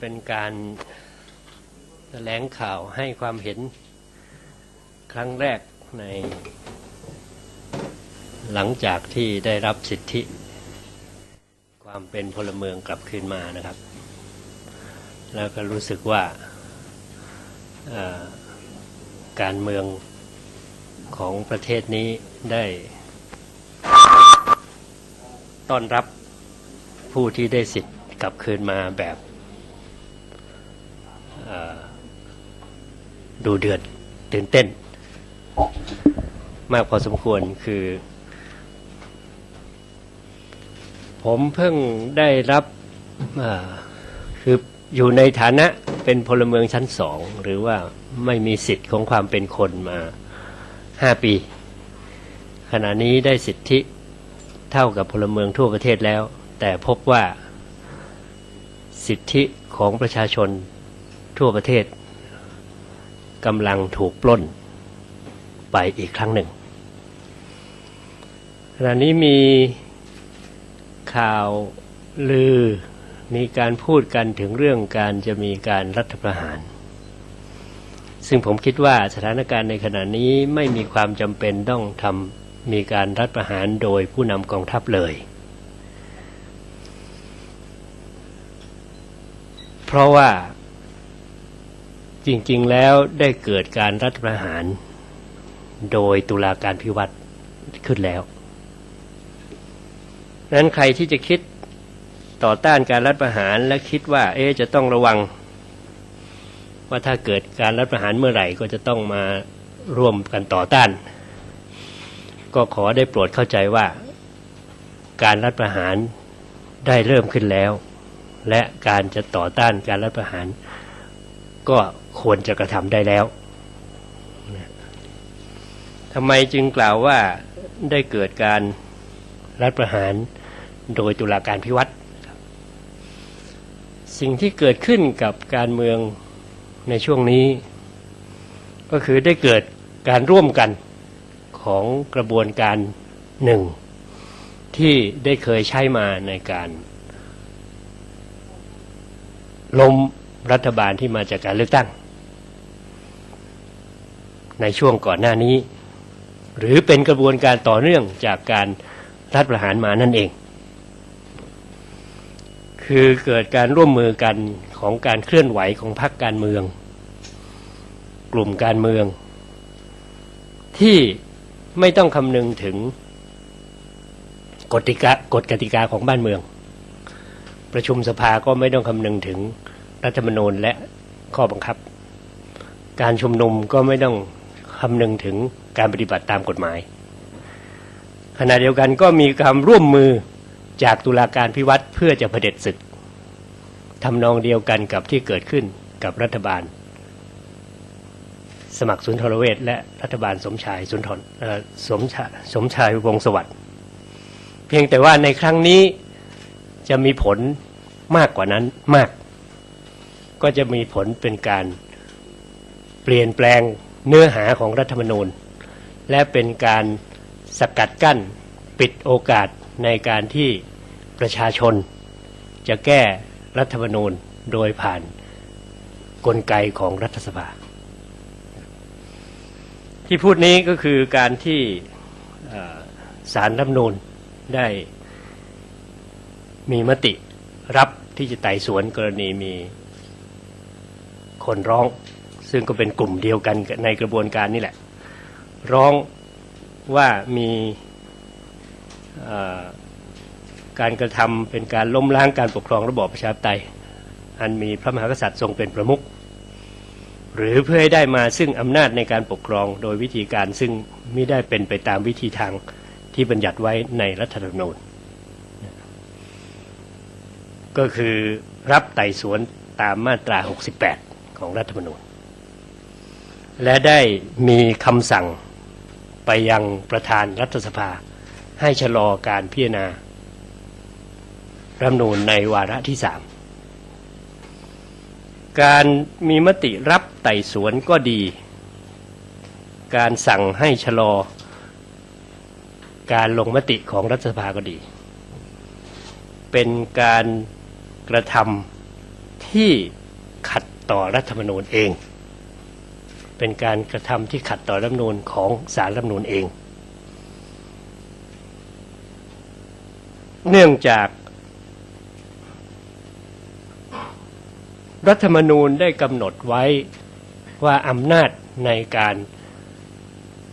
เป็นการแถลงข่าวให้ความเห็นครั้งแรกใน หลังจากที่ได้รับสิทธิ ความเป็นพลเมืองกลับคืนมานะครับ แล้วก็รู้สึกว่าการเมืองของประเทศนี้ได้ต้อนรับผู้ที่ได้สิทธิ์กลับคืนมาแบบเอ่อ ดูเดือดตื่นเต้น มากพอสมควรคือ ผมเพิ่งได้รับคืออยู่ในฐานะเป็นพลเมืองชั้นสอง หรือว่าไม่มีสิทธิ์ของความเป็นคนมาห้าปี ขณะนี้ได้สิทธิเท่ากับพลเมืองทั่วประเทศแล้ว แต่พบว่าสิทธิของประชาชนทั่วประเทศ กำลังถูกปล้นไปอีกครั้งหนึ่งขณะนี้มีข่าวลือมีการพูดกันถึงเรื่องการจะมีการรัฐประหาร ซึ่งผมคิดว่าสถานการณ์ในขณะนี้ไม่มีความจำเป็นต้องทำมีการรัฐประหารโดยผู้นำกองทัพเลย เพราะว่า จริง ๆ แล้วได้เกิดการรัฐประหาร โดยตุลาการพิวัตรขึ้นแล้วนั้นใครที่จะคิดต่อต้านการรัฐประหารและคิดว่า เอ๊จะต้องระวัง ว่าถ้าเกิดการรัฐประหารเมื่อไหร่ก็จะต้องมาร่วมกันต่อต้าน ก็ขอได้โปรดเข้าใจว่า การรัฐประหารได้เริ่มขึ้นแล้ว และการจะต่อต้านการรัฐประหาร ก็ควรจะกระทำได้แล้วทำไมจึงกล่าวว่าได้เกิดการรัฐประหารโดยตุลาการพิวัตรสิ่งที่เกิดขึ้นกับการเมืองในช่วงนี้ ก็คือได้เกิดการร่วมกันของกระบวนการหนึ่ง ที่ได้เคยใช้มาในการล้ม รัฐบาลที่มาจากการเลือกตั้ง ในช่วงก่อนหน้านี้ หรือเป็นกระบวนการต่อเนื่องจากการรัฐประหารมานั่นเอง คือเกิดการร่วมมือกันของการเคลื่อนไหวของพรรคการเมือง กลุ่มการเมือง ที่ไม่ต้องคำนึงถึงกฎกากฎกติกาของบ้านเมือง ประชุมสภาก็ไม่ต้องคำนึงถึง รัฐธรรมนูญและข้อบังคับ การชุมนุมก็ไม่ต้องคำนึงถึงการปฏิบัติตามกฎหมาย ขณะเดียวกันก็มีการร่วมมือจากตุลาการพิวัตรเพื่อจะเผด็จศึกทำนองเดียวกันกับที่เกิดขึ้นกับรัฐบาล สมัครสุนทรเวชและรัฐบาลสมชายสุนทรสมชายสมชายวงสวัสดิ์เพียงแต่ว่าในครั้งนี้จะมีผลมากกว่านั้นมาก ก็จะมีผลเป็นการเปลี่ยนแปลงเนื้อหาของรัฐธรรมนูญ และเป็นการสกัดกั้นปิดโอกาสในการที่ประชาชน จะแก้รัฐธรรมนูญโดยผ่านกลไกของรัฐสภา ที่พูดนี้ก็คือการที่สารรัฐมนูญได้มีมติรับที่จะไต่สวนกรณีมี คนร้อง ซึ่งก็เป็นกลุ่มเดียวกันในกระบวนการนี่แหละ ร้องว่ามีการกระทำเป็นการล้มล้างการปกครองระบอบประชาธิปไตย อันมีพระมหากษัตริย์ทรงเป็นประมุขหรือเพื่อให้ได้มาซึ่งอำนาจในการปกครองโดยวิธีการซึ่งไม่ได้เป็นไปตามวิธีทางที่บัญญัติไว้ในรัฐธรรมนูญก็คือรับไต่สวนตามมาตรา 68 ของรัฐธรรมนูญ และได้มีคำสั่งไปยังประธานรัฐสภา ให้ชะลอการพิจารณารัฐธรรมนูญในวาระที่สามการมีมติรับไต่สวนก็ดี การสั่งให้ชะลอ การลงมติของรัฐสภาก็ดี เป็นการกระทำที่ ต่อรัฐธรรมนูญเอง เป็นการกระทำที่ขัดต่อรัฐธรรมนูญของสารรัฐธรรมนูญเอง เนื่องจาก รัฐธรรมนูญได้กำหนดไว้ว่าอำนาจในการ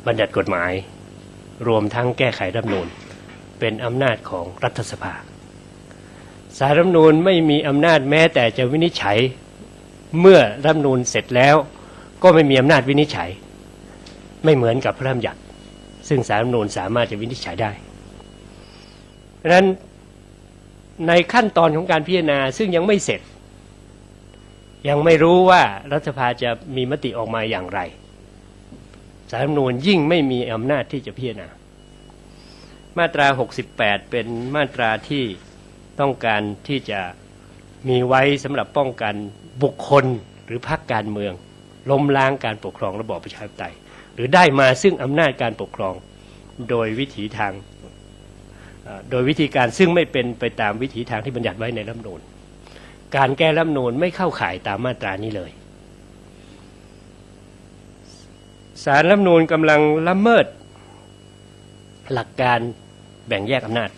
บัญญัติกฎหมาย รวมทั้งแก้ไขรัฐธรรมนูญเป็นอำนาจของรัฐสภาสารรัฐธรรมนูญไม่มีอำนาจแม้แต่จะวินิจฉัย เมื่อรัฐมนูญเสร็จแล้ว ก็ไม่มีอำนาจวินิจฉัย ไม่เหมือนกับพระราชบัญญัติ ซึ่งสารรัฐมนูญสามารถจะวินิจฉัยได้เพราะนั้นในขั้นตอนของการพิจารณาซึ่งยังไม่เสร็จ ยังไม่รู้ว่ารัฐสภาจะมีมติออกมาอย่างไรสารรัฐมนูญยิ่งไม่มีอำนาจที่จะพิจารณา มาตรา 68 เป็นมาตราที่ต้องการที่จะมีไว้สำหรับป้องกัน บุคคลหรือพรรคการเมือง ล้มล้างการปกครองระบอบประชาธิปไตย หรือได้มาซึ่งอำนาจการปกครองโดยวิถีทางโดยวิธีการซึ่งไม่เป็นไปตามวิถีทางที่บัญญัติไว้ในรัฐธรรมนูญการแก้รัฐธรรมนูญไม่เข้าข่ายตามมาตรานี้เลยสารรัฐธรรมนูญกำลังละเมิด หลักการแบ่งแยกอำนาจ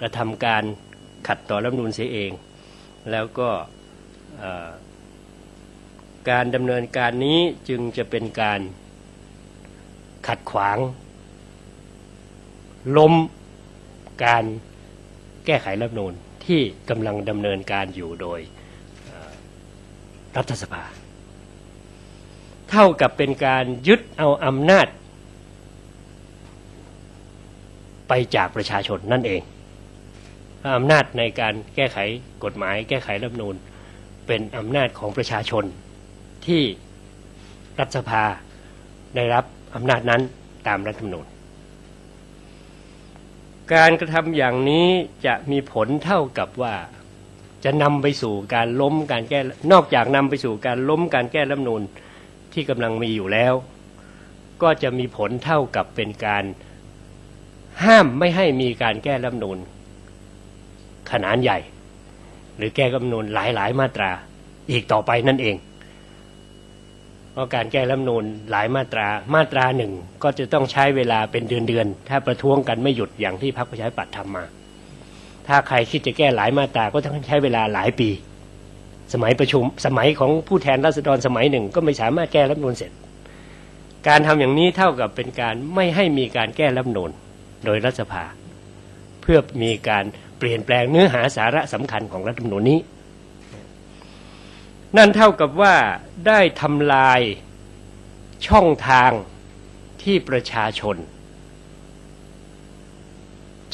กระทำการขัดต่อรัฐธรรมนูญเสียเอง แล้วก็ การดำเนินการนี้จึงจะเป็นการขัดขวาง ล้มการแก้ไขรัฐนูญที่กำลังดำเนินการอยู่โดยรัฐสภา เท่ากับเป็นการยึดเอาอำนาจ ไปจากประชาชนนั่นเองอำนาจในการแก้ไขกฎหมาย แก้ไขรัฐนูญ เป็นอำนาจของประชาชนที่รัฐสภาได้รับอำนาจนั้นตามรัฐธรรมนูญ การกระทำอย่างนี้จะมีผลเท่ากับว่าจะนำไปสู่การล้มการแก้นอกจากนำไปสู่การล้มการแก้รัฐธรรมนูญที่กำลังมีอยู่แล้ว ก็จะมีผลเท่ากับเป็นการห้ามไม่ให้มีการแก้รัฐธรรมนูญขนาดใหญ่ หรือแก้รัฐมนูญหลาย ๆ มาตรา อีกต่อไปนั่นเอง เพราะการแก้รัฐมนูญหลายมาตรามาตราหนึ่งก็จะต้องใช้เวลาเป็นเดือนๆถ้าประท้วงกันไม่หยุดอย่างที่พรรคประชาธิปัตย์ทำมา ถ้าใครคิดจะแก้หลายมาตราก็ต้องใช้เวลาหลายปี สมัยประชุมสมัยของผู้แทนราษฎรสมัยหนึ่งก็ไม่สามารถแก้รัฐมนูญเสร็จ การทำอย่างนี้เท่ากับเป็นการไม่ให้มีการแก้รัฐมนูญโดยรัฐสภา เพื่อมีการ ปลี่ยนแปลงเนื้อหาสาระสำคัญของรัฐธรรมนูญนี้ นั่นเท่ากับว่าได้ทำลายช่องทางที่ประชาชน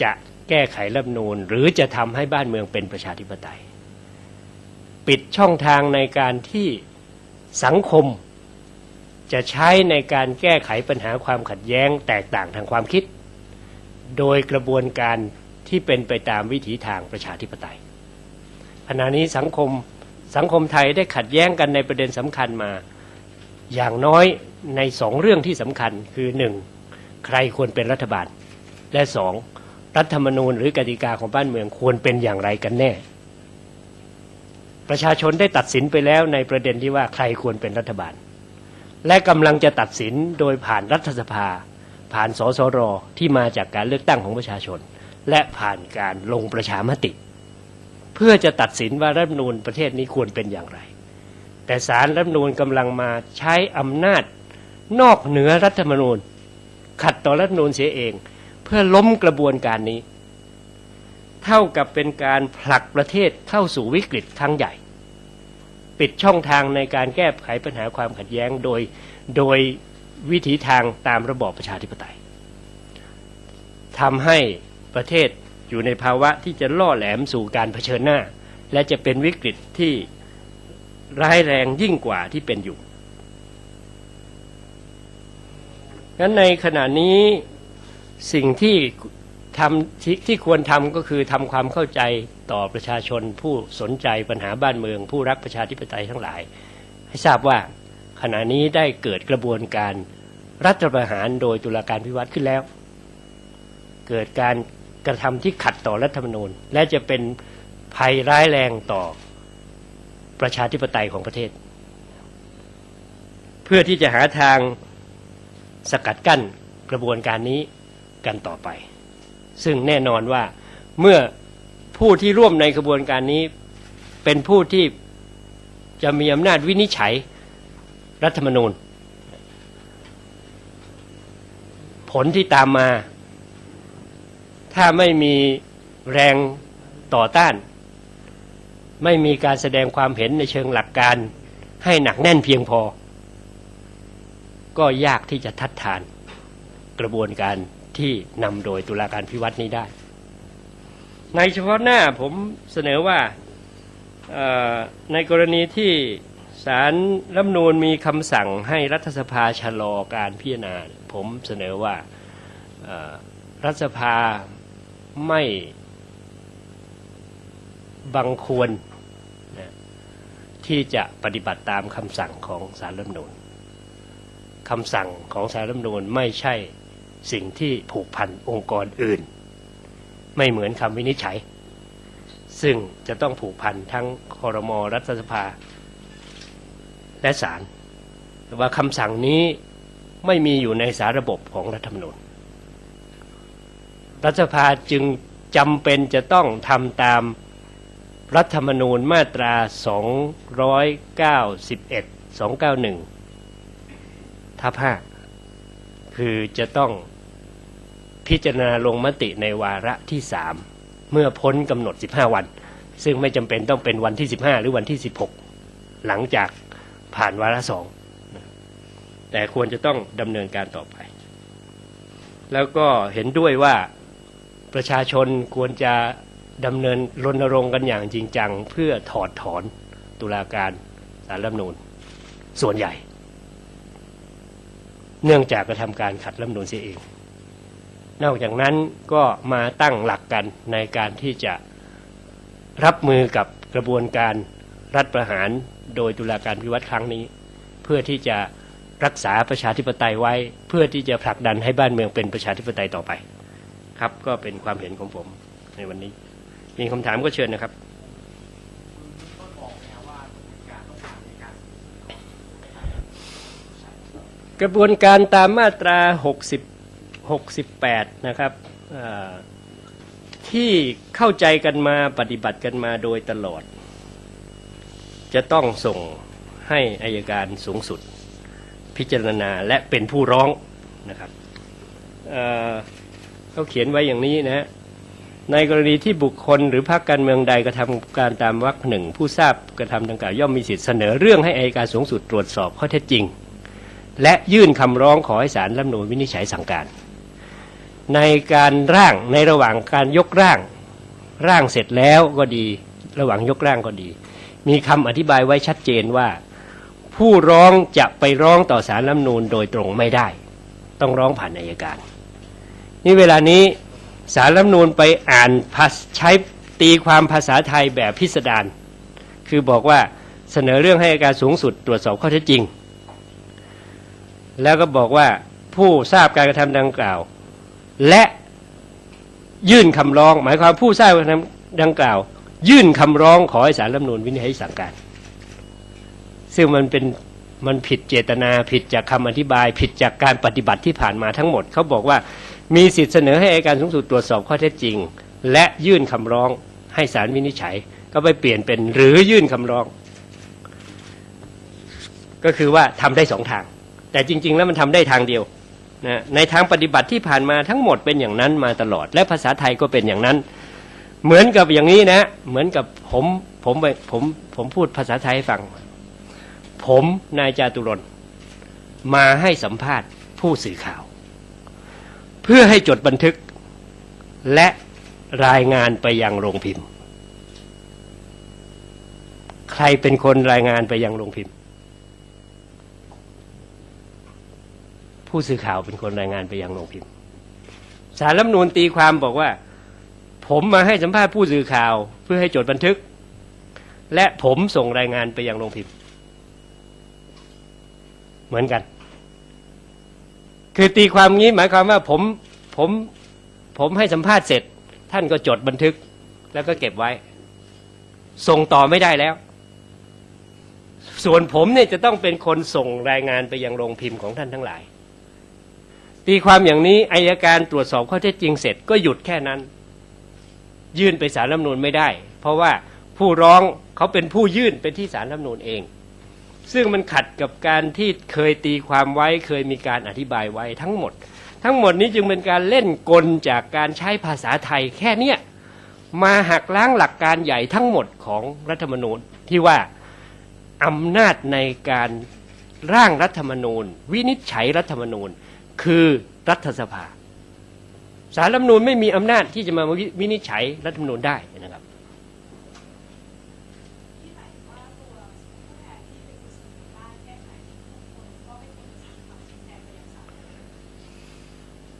จะแก้ไขรัฐธรรมนูญหรือจะทำให้บ้านเมืองเป็นประชาธิปไตย ปิดช่องทางในการที่สังคม จะใช้ในการแก้ไขปัญหาความขัดแย้งแตกต่างทางความคิด โดยกระบวนการ ที่เป็นไปตามวิถีทางประชาธิปไตยขณะนี้สังคมสังคมไทยได้ขัดแย้งกันในประเด็นสำคัญมา อย่างน้อยในสองเรื่องที่สำคัญคือหนึ่งใครควรเป็นรัฐบาล และสองรัฐธรรมนูญหรือกติกาของบ้านเมืองควรเป็นอย่างไรกันแน่ ประชาชนได้ตัดสินไปแล้วในประเด็นที่ว่าใครควรเป็นรัฐบาล และกำลังจะตัดสินโดยผ่านรัฐสภา ผ่านสสรที่มาจากการเลือกตั้งของประชาชน และผ่านการลงประชามติ เพื่อจะตัดสินว่ารัฐมนูญประเทศนี้ควรเป็นอย่างไร แต่สารรัฐมนูญกำลังมาใช้อำนาจนอกเหนือรัฐธรรมนูญ ขัดต่อรัฐมนูญเสียเอง เพื่อล้มกระบวนการนี้ เท่ากับเป็นการผลักประเทศเข้าสู่วิกฤตครั้งใหญ่ ปิดช่องทางในการแก้ไขปัญหาความขัดแย้งโดยโดยวิถีทางตามระบอบประชาธิปไตยทำให้ ประเทศอยู่ในภาวะที่จะล่อแหลมสู่การเผชิญหน้า และจะเป็นวิกฤตที่ร้ายแรงยิ่งกว่าที่เป็นอยู่งั้นในขณะนี้สิ่งที่ทำที่ที่ควรทำก็คือทำความเข้าใจต่อประชาชนผู้สนใจปัญหาบ้านเมือง ผู้รักประชาธิปไตยทั้งหลาย ให้ทราบว่าขณะนี้ได้เกิดกระบวนการรัฐประหารโดยตุลาการพิวัตรขึ้นแล้ว เกิดการ ระทำที่ขัดต่อรัฐธรรมนูญ และจะเป็นภัยร้ายแรงต่อประชาธิปไตยของประเทศ เพื่อที่จะหาทางสกัดกั้นกระบวนการนี้กันต่อไป ซึ่งแน่นอนว่าเมื่อผู้ที่ร่วมในกระบวนการนี้ เป็นผู้ที่จะมีอำนาจวินิจฉัยรัฐธรรมนูญ ผลที่ตามมา ถ้าไม่มีแรงต่อต้าน ไม่มีการแสดงความเห็นในเชิงหลักการ ให้หนักแน่นเพียงพอ ก็ยากที่จะทัดทานกระบวนการที่นำโดยตุลาการพิวัตรนี้ได้ ในเฉพาะหน้าผมเสนอว่าในกรณีที่สารรัฐธรรมนูญมีคำสั่งให้รัฐสภาชะลอการพิจารณา ผมเสนอว่ารัฐสภา ไม่บังควรนะที่จะปฏิบัติตามคำสั่งของสารรัฐมนูญคำสั่งของสารรัฐมนูญไม่ใช่สิ่งที่ผูกพันองค์กรอื่น ไม่เหมือนคำวินิจฉัย ซึ่งจะต้องผูกพันทั้งคอรมอรัฐสภา และศาลว่าคำสั่งนี้ไม่มีอยู่ในสาระบบของรัฐธรรมนูญ รัฐสภาจึงจำเป็นจะต้องทำตามรัฐธรรมนูญมาตรา 291 291ทับ5คือจะต้องพิจารณาลงมติในวาระที่3เมื่อพ้นกำหนด 15 วัน ซึ่งไม่จำเป็นต้องเป็นวันที่ 15 หรือวันที่ 16 หลังจากผ่านวาระสองแต่ควรจะต้องดำเนินการต่อไป แล้วก็เห็นด้วยว่า ประชาชนควรจะดำเนินรณรงค์กันอย่างจริงจัง เพื่อถอดถอนตุลาการสารรัฐมนูญส่วนใหญ่ เนื่องจากกระทำการขัดรัฐมนูญเสียเอง นอกจากนั้นก็มาตั้งหลักกันในการที่จะรับมือกับกระบวนการรัฐประหารโดยตุลาการพิวัตรครั้งนี้ เพื่อที่จะรักษาประชาธิปไตยไว้ เพื่อที่จะผลักดันให้บ้านเมืองเป็นประชาธิปไตยต่อไป ครับก็เป็นความเห็นของผมในวันนี้ มีคำถามก็เชิญนะครับกระบวนการตามมาตรา 60 68 นะครับที่เข้าใจกันมาปฏิบัติกันมาโดยตลอด จะต้องส่งให้อายการสูงสุด พิจารณาและเป็นผู้ร้องนะครับ เขาเขียนไว้อย่างนี้นะฮะในกรณีที่บุคคลหรือพรรคการเมืองใดกระทำการตามวรรคหนึ่งผู้ทราบกระทำดังกล่าวย่อมมีสิทธิเสนอเรื่องให้อายการสูงสุดตรวจสอบข้อเท็จจริง และยื่นคำร้องขอให้ศาลรัฐมนูญวินิจฉัยสั่งการ ในการร่างในระหว่างการยกร่างร่างเสร็จแล้วก็ดี ระหว่างยกร่างก็ดี มีคำอธิบายไว้ชัดเจนว่า ผู้ร้องจะไปร้องต่อศาลรัฐมนูญโดยตรงไม่ได้ ต้องร้องผ่านอายการ นี่เวลานี้สารรัฐมนูญไปอ่านใช้ตีความภาษาไทยแบบพิสดารคือบอกว่าเสนอเรื่องให้อัยการสูงสุดตรวจสอบข้อเท็จจริง แล้วก็บอกว่าผู้ทราบการกระทำดังกล่าว และยื่นคำร้อง หมายความผู้ทราบการกระทำดังกล่าว ยื่นคำร้องขอให้สารรัฐมนูญวินิจฉัยสั่งการ ซึ่งมันเป็นมันผิดเจตนาผิดจากคำอธิบาย ผิดจากการปฏิบัติที่ผ่านมาทั้งหมดเขาบอกว่า มีสิทธิเสนอให้อัยการสูงสุดตรวจสอบข้อเท็จจริง และยื่นคำร้องให้ศาลวินิจฉัย ก็ไปเปลี่ยนเป็นหรือยื่นคำร้อง ก็คือว่าทำได้สองทาง แต่จริง ๆ แล้วมันทำได้ทางเดียวนะในทางปฏิบัติที่ผ่านมาทั้งหมดเป็นอย่างนั้นมาตลอด และภาษาไทยก็เป็นอย่างนั้น เหมือนกับอย่างนี้นะ เหมือนกับผมผมผมผมพูดภาษาไทยให้ฟัง ผมนายจาตุรนมาให้สัมภาษณ์ผู้สื่อข่าว เพื่อให้จดบันทึก และรายงานไปยังโรงพิมพ์ ใครเป็นคนรายงานไปยังโรงพิมพ์ ผู้สื่อข่าวเป็นคนรายงานไปยังโรงพิมพ์สารรัฐมนูญตีความบอกว่า ผมมาให้สัมภาษณ์ผู้สื่อข่าว เพื่อให้จดบันทึก และผมส่งรายงานไปยังโรงพิมพ์ เหมือนกัน คือตีความงี้หมายความว่าผมผมผมให้สัมภาษณ์เสร็จ ท่านก็จดบันทึก แล้วก็เก็บไว้ ส่งต่อไม่ได้แล้ว ส่วนผมเนี่ยจะต้องเป็นคนส่งรายงานไปยังโรงพิมพ์ของท่านทั้งหลาย ตีความอย่างนี้อายการตรวจสอบข้อเท็จจริงเสร็จก็หยุดแค่นั้น ยื่นไปสารรัฐมนูญไม่ได้ เพราะว่าผู้ร้องเขาเป็นผู้ยื่นเป็นที่สารรัฐมนูญเอง ซึ่งมันขัดกับการที่เคยตีความไว้เคยมีการอธิบายไว้ทั้งหมด ทั้งหมดนี้จึงเป็นการเล่นกลจากการใช้ภาษาไทยแค่เนี้ยมาหักล้างหลักการใหญ่ทั้งหมดของรัฐธรรมนูญที่ว่าอำนาจในการร่างรัฐธรรมนูญ วินิจฉัยรัฐธรรมนูญ คือรัฐสภาสารรัฐธรรมนูญไม่มีอำนาจที่จะมาวิวินิจฉัยรัฐธรรมนูญได้นะครับ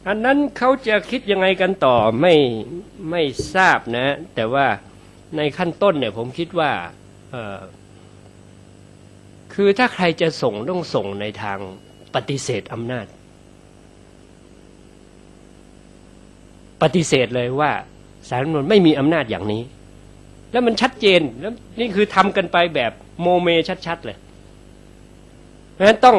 อันนั้นเขาจะคิดยังไงกันต่อไม่ไม่ทราบนะ แต่ว่าในขั้นต้นเนี่ยผมคิดว่าคือถ้าใครจะส่งต้องส่งในทางปฏิเสธอำนาจ ปฏิเสธเลยว่าสารมนไม่มีอำนาจอย่างนี้ แล้วมันชัดเจนแล้วนี่คือทำกันไปแบบโมเมชัดๆเลยเพราะฉะนั้นต้อง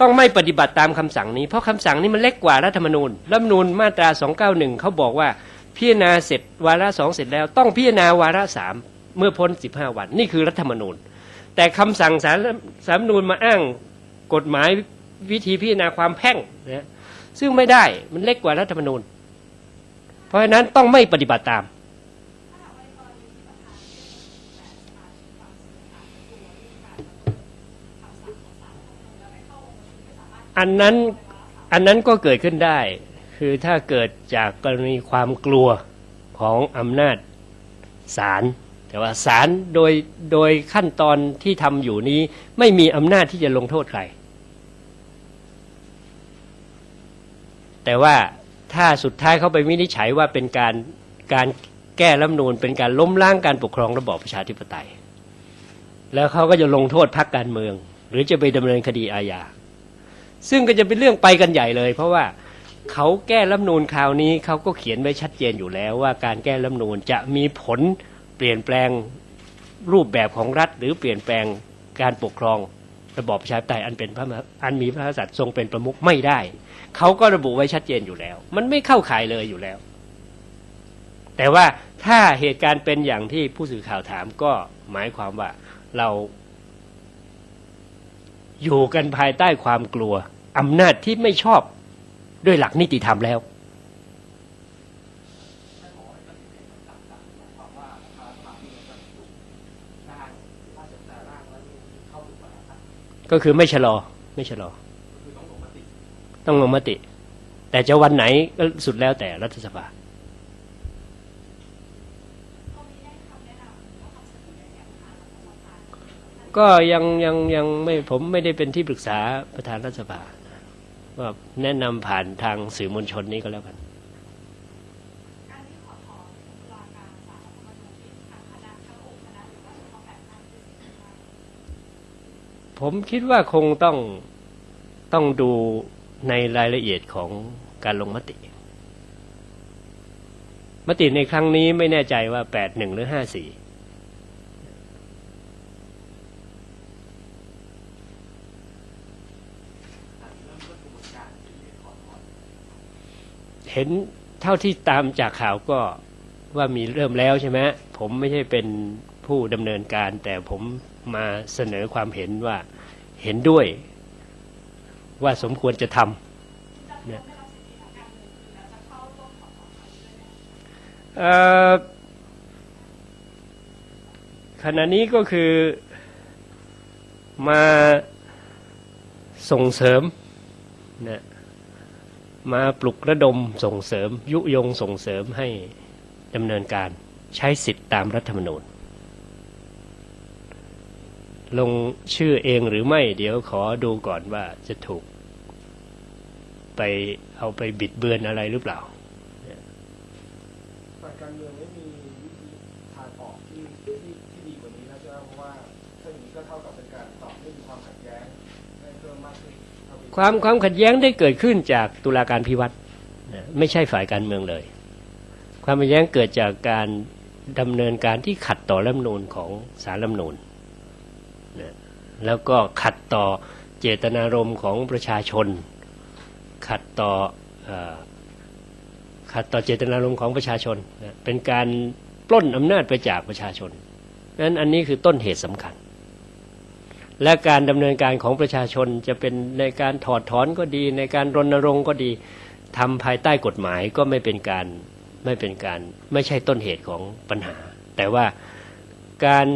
ต้องไม่ปฏิบัติตามคำสั่งนี้ เพราะคำสั่งนี้มันเล็กกว่ารัฐธรรมนูญรัฐธรรมนูญมาตรา 291เขาบอกว่าพิจารณาเสร็จวาระสองเสร็จแล้ว ต้องพิจารณาวาระสามเมื่อพ้น 15 วัน นี่คือรัฐธรรมนูญ แต่คำสั่งสารสารรัฐธรรมนูญมาอ้างกฎหมายวิธีพิจารณาความแพ่งนะซึ่งไม่ได้มันเล็กกว่ารัฐธรรมนูญ เพราะฉะนั้นต้องไม่ปฏิบัติตาม อันนั้นอันนั้นก็เกิดขึ้นได้ คือถ้าเกิดจากกรณีความกลัวของอำนาจศาลแต่ว่าศาลโดยโดยขั้นตอนที่ทำอยู่นี้ ไม่มีอำนาจที่จะลงโทษใคร แต่ว่าถ้าสุดท้ายเขาไปวินิจฉัยว่าเป็นการการแก้รัฐมนูญเป็นการล้มล้างการปกครองระบอบประชาธิปไตย แล้วเขาก็จะลงโทษพรรคการเมือง หรือจะไปดำเนินคดีอาญา ซึ่งก็จะเป็นเรื่องไปกันใหญ่เลย เพราะว่าเขาแก้รัฐธรรมนูญคราวนี้เขาก็เขียนไว้ชัดเจนอยู่แล้วว่าการแก้รัฐธรรมนูญจะมีผลเปลี่ยนแปลงรูปแบบของรัฐ หรือเปลี่ยนแปลงการปกครองระบอบประชาธิปไตยอันเป็นพระมหาอันมีพระมหากษัตริย์ทรงเป็นประมุขไม่ได้ เขาก็ระบุไว้ชัดเจนอยู่แล้ว มันไม่เข้าข่ายเลยอยู่แล้ว แต่ว่าถ้าเหตุการณ์เป็นอย่างที่ผู้สื่อข่าวถามก็หมายความว่าเราอยู่กันภายใต้ความกลัว อำนาจที่ไม่ชอบด้วยหลักนิติธรรมแล้ว ก็คือไม่ชะลอ ไม่ชะลอ ต้องลงมติ แต่จะวันไหนก็สุดแล้วแต่รัฐสภาก็ยังยังยังไม่ผมไม่ได้เป็นที่ปรึกษาประธานรัฐสภา ว่าแนะนำผ่านทางสื่อมวลชนนี้ก็แล้วกันผมคิดว่าคงต้องต้องดูในรายละเอียดของการลงมติ มติในครั้งนี้ไม่แน่ใจว่าแปดหนึ่งหรือห้าสี่ เห็นเท่าที่ตามจากข่าวก็ว่ามีเริ่มแล้วใช่ไหมผมไม่ใช่เป็นผู้ดำเนินการ แต่ผมมาเสนอความเห็นว่าเห็นด้วย ว่าสมควรจะทำเนี่ยขณะนี้ก็คือมาส่งเสริม นะมาปลุกระดมส่งเสริม ยุยงส่งเสริมให้ดำเนินการใช้สิทธิตามรัฐธรรมนูญ ลงชื่อเองหรือไม่ เดี๋ยวขอดูก่อนว่าจะถูก ไปเอาไปบิดเบือนอะไรหรือเปล่าการเมืองไม่มีวิธีทางออกที่ที่ที่ดีกว่านี้นะใช่ไหมเพราะว่าถ้าอย่างนี้ก็เท่ากับเป็น ความความขัดแย้งได้เกิดขึ้นจากตุลาการพิวัตรไม่ใช่ฝ่ายการเมืองเลย ความขัดแย้งเกิดจากการดำเนินการที่ขัดต่อรัฐมนูญของสารรัฐมนูญนะแล้วก็ขัดต่อเจตนารมณ์ของประชาชน ขัดต่ออขัดต่อเจตนารมณ์ของประชาชนนะเป็นการปล้นอำนาจไปจากประชาชนนั้นอันนี้คือต้นเหตุสำคัญ และการดำเนินการของประชาชนจะเป็นในการถอดถอนก็ดี ในการรณรงค์ก็ดีทำภายใต้กฎหมายก็ไม่เป็นการไม่เป็นการไม่ใช่ต้นเหตุของปัญหา แต่ว่าการ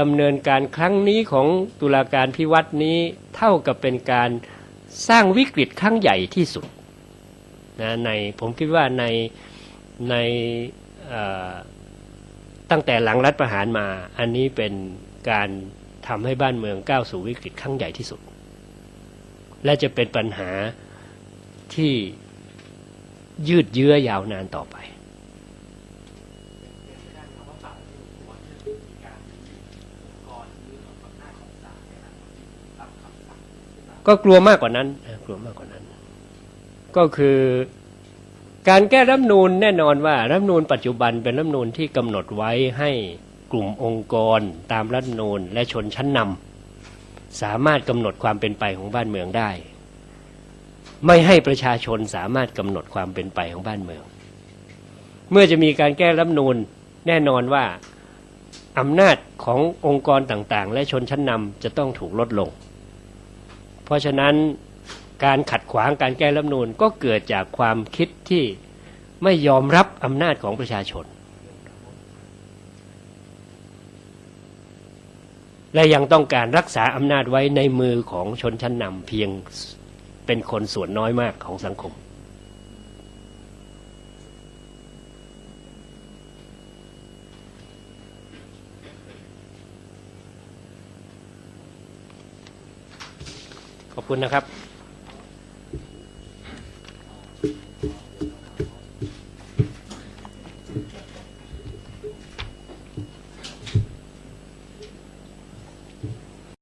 ดำเนินการครั้งนี้ของตุลาการพิวัตรนี้เท่ากับเป็นการสร้างวิกฤตครั้งใหญ่ที่สุดนะในผมคิดว่าในในตั้งแต่หลังรัฐประหารมา อันนี้เป็นการ ทำให้บ้านเมืองก้าวสู่วิกฤตครั้งใหญ่ที่สุด และจะเป็นปัญหาที่ยืดเยื้อยาวนานต่อไป ก็กลัวมากกว่านั้น กลัวมากกว่านั้น ก็คือการแก้รัฐนูนแน่นอนว่ารัฐนูนปัจจุบันเป็นรัฐนูนที่กำหนดไว้ให้ กลุ่มองค์กร ตามรัฐนูนและชนชั้นนำสามารถกำหนดความเป็นไปของบ้านเมืองได้ ไม่ให้ประชาชนสามารถกำหนดความเป็นไปของบ้านเมือง เมื่อจะมีการแก้รัฐนูนแน่นอนว่าอำนาจขององค์กรต่างๆ และชนชั้นนำจะต้องถูกลดลง เพราะฉะนั้นการขัดขวางการแก้รัฐนูนก็เกิดจากความคิดที่ไม่ยอมรับอำนาจของประชาชน และยังต้องการรักษาอำนาจไว้ในมือของชนชั้นนำเพียงเป็นคนส่วนน้อยมากของสังคม ขอบคุณนะครับ